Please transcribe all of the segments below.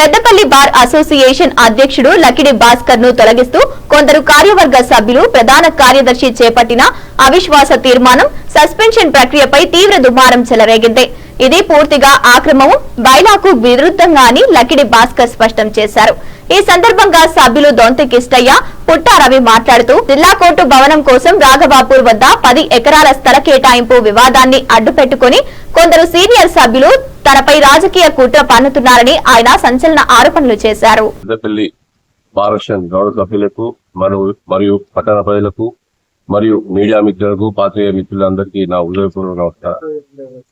Peddapalli bar association అధ్యక్షుడు లకిడి భాస్కర్ను తొలగిస్తూ కొందరు కార్యవర్గ సభ్యులు ప్రధాన కార్యదర్శి చేపట్టిన అవిశ్వాస తీర్మానం సస్పెన్షన్ ప్రక్రియపై తీవ్ర దుమారం చెలరేగింది. ఇది పూర్తిగా ఆక్రమం బైలాకు విరుద్ధంగా అని లకిడి భాస్కర్ స్పష్టం చేశారు. ఈ సందర్భంగా సభ్యులు దొంతి కిష్టయ్య పుట్టారవి మాట్లాడుతూ జిల్లా కోర్టు భవనం కోసం రాఘబాపూర్ వద్ద పది ఎకరాల స్థల కేటాయింపు వివాదాన్ని అడ్డుపెట్టుకుని కొందరు సీనియర్ సభ్యులు తనపై రాజకీయ కుట్ర పన్నుతున్నారని ఆయన సంచలన ఆరోపణలు చేశారు. గౌరవ సభ్యులకు మరియు మరియు పట్టణ ప్రజలకు మరియు మీడియా మిత్రులకు పాత్రికేయ మిత్రులందరికీ నా ఉదయపూర్వక నమస్కారం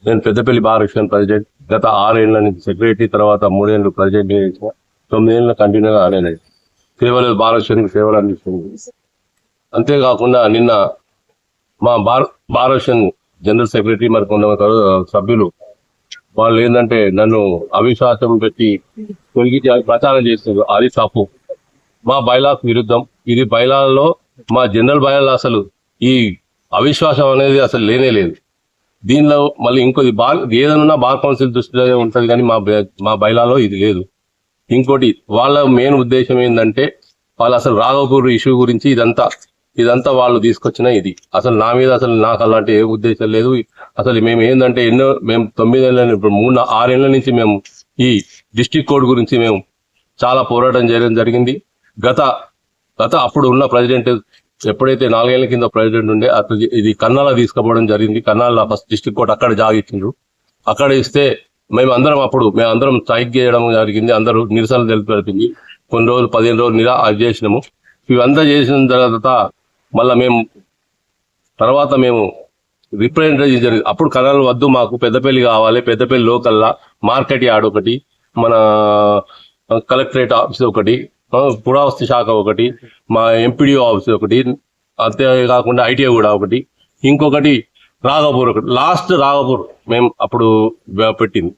నేను పెద్దపల్లి బాలకృష్ణ ప్రెసిడెంట్. గత ఆరేళ్ళ నుంచి సెక్రటరీ తర్వాత మూడేళ్ళు ప్రెసిడెంట్ చేసిన తొమ్మిదేళ్ళ కంటిన్యూగా ఆడాను. సేవలు భారత సేవలు అందిస్తుంది అంతేకాకుండా నిన్న మా భార భారత జనరల్ సెక్రటరీ మరి కొంతమంది సభ్యులు వాళ్ళు ఏంటంటే నన్ను అవిశ్వాసం పెట్టి తొలగి ప్రచారం చేస్తున్నారు. అది తప్పు. మా బైలాకు విరుద్ధం. ఇది బైలాల్లో మా జనరల్ బైలాలో అసలు ఈ అవిశ్వాసం అనేది అసలు లేనే లేదు. దీనిలో మళ్ళీ ఇంకోది బార్ ఏదైనా బార్ కౌన్సిల్ దృష్టిలో ఉంటుంది కానీ మా బై- మా బైలాలో ఇది లేదు. ఇంకోటి వాళ్ళ మెయిన్ ఉద్దేశం ఏంటంటే వాళ్ళు అసలు రాఘవపూర్ ఇష్యూ గురించి ఇదంతా ఇదంతా వాళ్ళు తీసుకొచ్చిన ఇది. అసలు నా మీద అసలు నాకు అలాంటి ఏ ఉద్దేశం లేదు. అసలు మేము ఏంటంటే ఎన్నో మేము తొమ్మిదేళ్ళ ఇప్పుడు మూడు ఆరేళ్ళ నుంచి మేము ఈ డిస్టిక్ కోడ్ గురించి మేము చాలా పోరాటం చేయడం జరిగింది. గత గత అప్పుడు ఉన్న ప్రెసిడెంట్ ఎప్పుడైతే నాలుగేళ్ళ కింద ప్రెసిడెంట్ ఉండే అతను ఇది కన్నాల తీసుకుపోవడం జరిగింది. కన్నాల ఫస్ట్ డిస్టిక్ కోర్ట్ అక్కడ జాగిచ్చిండ్రు అక్కడ ఇస్తే మేము అందరం అప్పుడు మేము అందరం స్ట్రైక్ చేయడం జరిగింది. అందరూ నిరసన తెలిపింది కొన్ని రోజులు పదిహేను రోజులు నిరా అది చేసినాము. ఇవంతా చేసిన తర్వాత మళ్ళీ మేము తర్వాత మేము రిప్రజెంటేషన్ జరిగింది. అప్పుడు కళలు వద్దు మాకు పెద్దపల్లి కావాలి. పెద్దపల్లి లోకల్లా. మార్కెట్ యార్డ్ ఒకటి మన కలెక్టరేట్ ఆఫీస్ ఒకటి పురావస్తు శాఖ ఒకటి మా ఎంపీడీఓ ఆఫీస్ ఒకటి అంతేకాకుండా ఐటీఐ కూడా ఒకటి. ఇంకొకటి రాఘపూర్ ఒకటి. లాస్ట్ రాఘపూర్ మేము అప్పుడు పెట్టింది.